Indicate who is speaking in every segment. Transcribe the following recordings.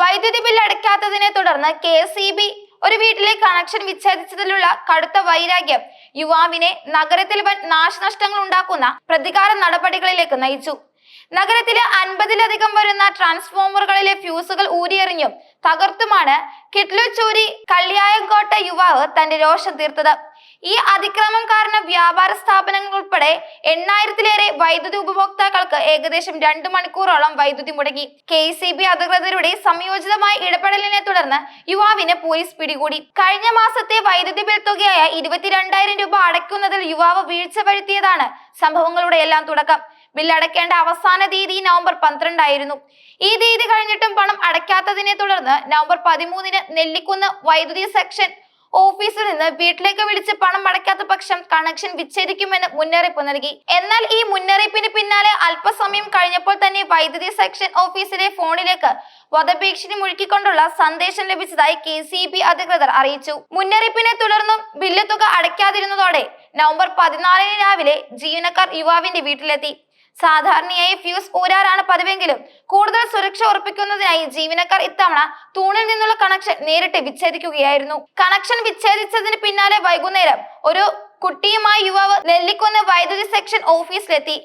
Speaker 1: വൈദ്യുതി ബിൽ അടയ്ക്കാത്തതിനെ തുടർന്ന് K B ഒരു വീട്ടിലെ കണക്ഷൻ വിച്ഛേദിച്ചതിലുള്ള കടുത്ത വൈരാഗ്യം. യുവാവിനെ നഗരത്തിൽ വൻ നാശനഷ്ടങ്ങൾ ഉണ്ടാക്കുന്ന പ്രതികാര നടപടികളിലേക്ക് നയിച്ചു. നഗരത്തിലെ അൻപതിലധികം വരുന്ന ട്രാൻസ്ഫോമറുകളിലെ ഫ്യൂസുകൾ ഊരിയെറിഞ്ഞും തകർത്തുമാണ് കിട്ലുച്ചൂരി കള്ളിയായങ്കോട്ട യുവാവ് തന്റെ രോഷം തീർത്തത്. ഈ അതിക്രമം കാരണം വ്യാപാര സ്ഥാപനങ്ങൾ ഉൾപ്പെടെ എണ്ണായിരത്തിലേറെ വൈദ്യുതി ഉപഭോക്താക്കൾക്ക് ഏകദേശം രണ്ടു മണിക്കൂറോളം വൈദ്യുതി മുടങ്ങി. കെ അധികൃതരുടെ സംയോജിതമായ ഇടപെടലിനെ തുടർന്ന് യുവാവിനെ പോലീസ് പിടികൂടി. കഴിഞ്ഞ മാസത്തെ വൈദ്യുതി ബിൽ തുകയായ ഇരുപത്തിരണ്ടായിരം രൂപ അടയ്ക്കുന്നതിൽ യുവാവ് വീഴ്ച വരുത്തിയതാണ് സംഭവങ്ങളുടെ എല്ലാം തുടക്കം. ബിൽ അടയ്ക്കേണ്ട അവസാന തീയതി നവംബർ പന്ത്രണ്ടായിരുന്നു. ഈ തീയതി കഴിഞ്ഞിട്ടും പണം അടയ്ക്കാത്തതിനെ തുടർന്ന് നവംബർ പതിമൂന്നിന് നെല്ലിക്കുന്ന് വൈദ്യുതി സെക്ഷൻ ഓഫീസിൽ നിന്ന് വീട്ടിലേക്ക് വിളിച്ച് പണം അടയ്ക്കാത്ത പക്ഷം കണക്ഷൻ വിച്ഛേദിക്കുമെന്ന് മുന്നറിയിപ്പ് നൽകി. എന്നാൽ ഈ മുന്നറിയിപ്പിന് പിന്നാലെ അല്പസമയം കഴിഞ്ഞപ്പോൾ തന്നെ വൈദ്യുതി സെക്ഷൻ ഓഫീസിലെ ഫോണിലേക്ക് വധഭീഷണി മുഴുക്കിക്കൊണ്ടുള്ള സന്ദേശം ലഭിച്ചതായി കെ അധികൃതർ അറിയിച്ചു. മുന്നറിയിപ്പിനെ തുടർന്നും ബില്ല് തുക അടയ്ക്കാതിരുന്നതോടെ നവംബർ പതിനാലിന് രാവിലെ ജീവനക്കാർ യുവാവിന്റെ വീട്ടിലെത്തി. സാധാരണയായി ഫ്യൂസ് ഊരാറാണ് പതിവെങ്കിലും കൂടുതൽ സുരക്ഷ ഉറപ്പിക്കുന്നതിനായി ജീവനക്കാർ ഇത്തവണ തൂണിൽ നിന്നുള്ള കണക്ഷൻ നേരിട്ട് വിച്ഛേദിക്കുകയായിരുന്നു. കണക്ഷൻ വിച്ഛേദിച്ചതിന് പിന്നാലെ വൈകുന്നേരം ഒരു കുട്ടിയുമായി യുവാവ് നെല്ലിക്കുന്ന് വൈദ്യുതി സെക്ഷൻ ഓഫീസിലെത്തി.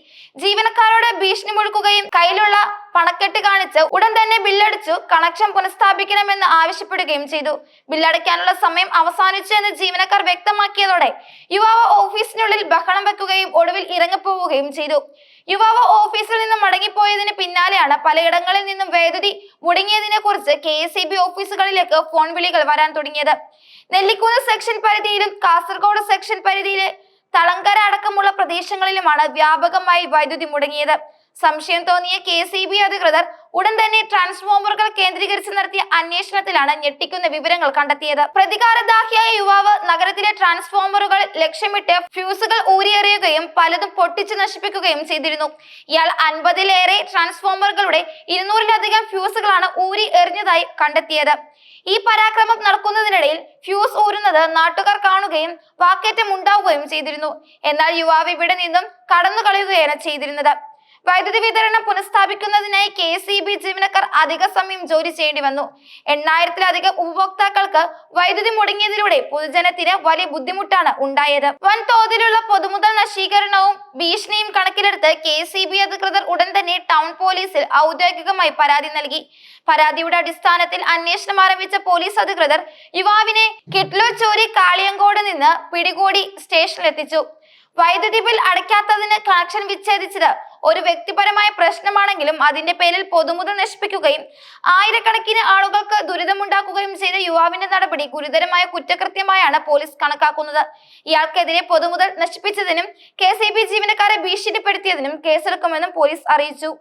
Speaker 1: ജീവനക്കാരോട് ഭീഷണി മുഴുക്കുകയും കയ്യിലുള്ള പണക്കെട്ട് കാണിച്ച് ഉടൻ തന്നെ ബില്ലടിച്ചു കണക്ഷൻ പുനഃസ്ഥാപിക്കണമെന്ന് ആവശ്യപ്പെടുകയും ചെയ്തു. ബില്ലടയ്ക്കാനുള്ള സമയം അവസാനിച്ചു എന്ന് ജീവനക്കാർ വ്യക്തമാക്കിയതോടെ യുവാവ് ഓഫീസിനുള്ളിൽ ബഹളം വെക്കുകയും ഒടുവിൽ ഇറങ്ങിപ്പോവുകയും ചെയ്തു. യുവാവ് ഓഫീസിൽ നിന്ന് മടങ്ങിപ്പോയതിന് പിന്നാലെയാണ് പലയിടങ്ങളിൽ നിന്നും വൈദ്യുതി മുടങ്ങിയതിനെ കുറിച്ച് കെ ഓഫീസുകളിലേക്ക് ഫോൺ വിളികൾ വരാൻ തുടങ്ങിയത്. നെല്ലിക്കുന്ന് സെക്ഷൻ പരിധിയിലും കാസർഗോഡ് സെക്ഷൻ പരിധിയിലെ തളങ്കര അടക്കമുള്ള പ്രദേശങ്ങളിലുമാണ് വ്യാപകമായി വൈദ്യുതി മുടങ്ങിയത്. സംശയം തോന്നിയ കെ സി ബി അധികൃതർ ഉടൻ തന്നെ ട്രാൻസ്ഫോമറുകൾ കേന്ദ്രീകരിച്ച് നടത്തിയ അന്വേഷണത്തിലാണ് ഞെട്ടിക്കുന്ന വിവരങ്ങൾ കണ്ടെത്തിയത്. പ്രതികാരദാഹിയായ യുവാവ് നഗരത്തിലെ ട്രാൻസ്ഫോമറുകൾ ലക്ഷ്യമിട്ട് ഫ്യൂസുകൾ ഊരിയെറിയുകയും പലതും പൊട്ടിച്ചു നശിപ്പിക്കുകയും ചെയ്തിരുന്നു. ഇയാൾ അൻപതിലേറെ ട്രാൻസ്ഫോമറുകളുടെ ഇരുന്നൂറിലധികം ഫ്യൂസുകളാണ് ഊരി എറിഞ്ഞതായി കണ്ടെത്തിയത്. ഈ പരാക്രമം നടക്കുന്നതിനിടയിൽ ഫ്യൂസ് ഊരുന്നത് നാട്ടുകാർ കാണുകയും വാക്കേറ്റം ഉണ്ടാവുകയും ചെയ്തിരുന്നു. എന്നാൽ യുവാവ് ഇവിടെ നിന്നും കടന്നു കളയുകയാണ് ചെയ്തിരുന്നത്. വൈദ്യുതി വിതരണം പുനഃസ്ഥാപിക്കുന്നതിനായി കെ സി ബി ജീവനക്കാർ അധിക സമയം ജോലി ചെയ്യേണ്ടി വന്നു. എണ്ണായിരത്തിലധികം ഉപഭോക്താക്കൾക്ക് വൈദ്യുതി മുടങ്ങിയതിലൂടെ പൊതുജനത്തിന് വലിയ ബുദ്ധിമുട്ടാണ് ഉണ്ടായത്. വൻ തോതിലുള്ള പൊതുമുതൽ നശീകരണവും ഭീഷണിയും കണക്കിലെടുത്ത് കെ സി ബി അധികൃതർ ഉടൻ തന്നെ ടൗൺ പോലീസിൽ ഔദ്യോഗികമായി പരാതി നൽകി. പരാതിയുടെ അടിസ്ഥാനത്തിൽ അന്വേഷണം ആരംഭിച്ച പോലീസ് അധികൃതർ യുവാവിനെ കിട്ലോച്ചോരി കാളിയങ്കോട് നിന്ന് പിടികൂടി സ്റ്റേഷനിലെത്തിച്ചു. വൈദ്യുതി ബിൽ അടയ്ക്കാത്തതിന് കണക്ഷൻ വിച്ഛേദിച്ചത് ഒരു വ്യക്തിപരമായ പ്രശ്നമാണെങ്കിലും അതിന്റെ പേരിൽ പൊതുമുതൽ നശിപ്പിക്കുകയും ആയിരക്കണക്കിന് ആളുകൾക്ക് ദുരിതമുണ്ടാക്കുകയും ചെയ്ത യുവാവിന്റെ നടപടി ഗുരുതരമായ കുറ്റകൃത്യമായാണ് പോലീസ് കണക്കാക്കുന്നത്. ഇയാൾക്കെതിരെ പൊതുമുതൽ നശിപ്പിച്ചതിനും കെ സി ബി ജീവനക്കാരെ ഭീഷണിപ്പെടുത്തിയതിനും കേസെടുക്കുമെന്നും പോലീസ് അറിയിച്ചു.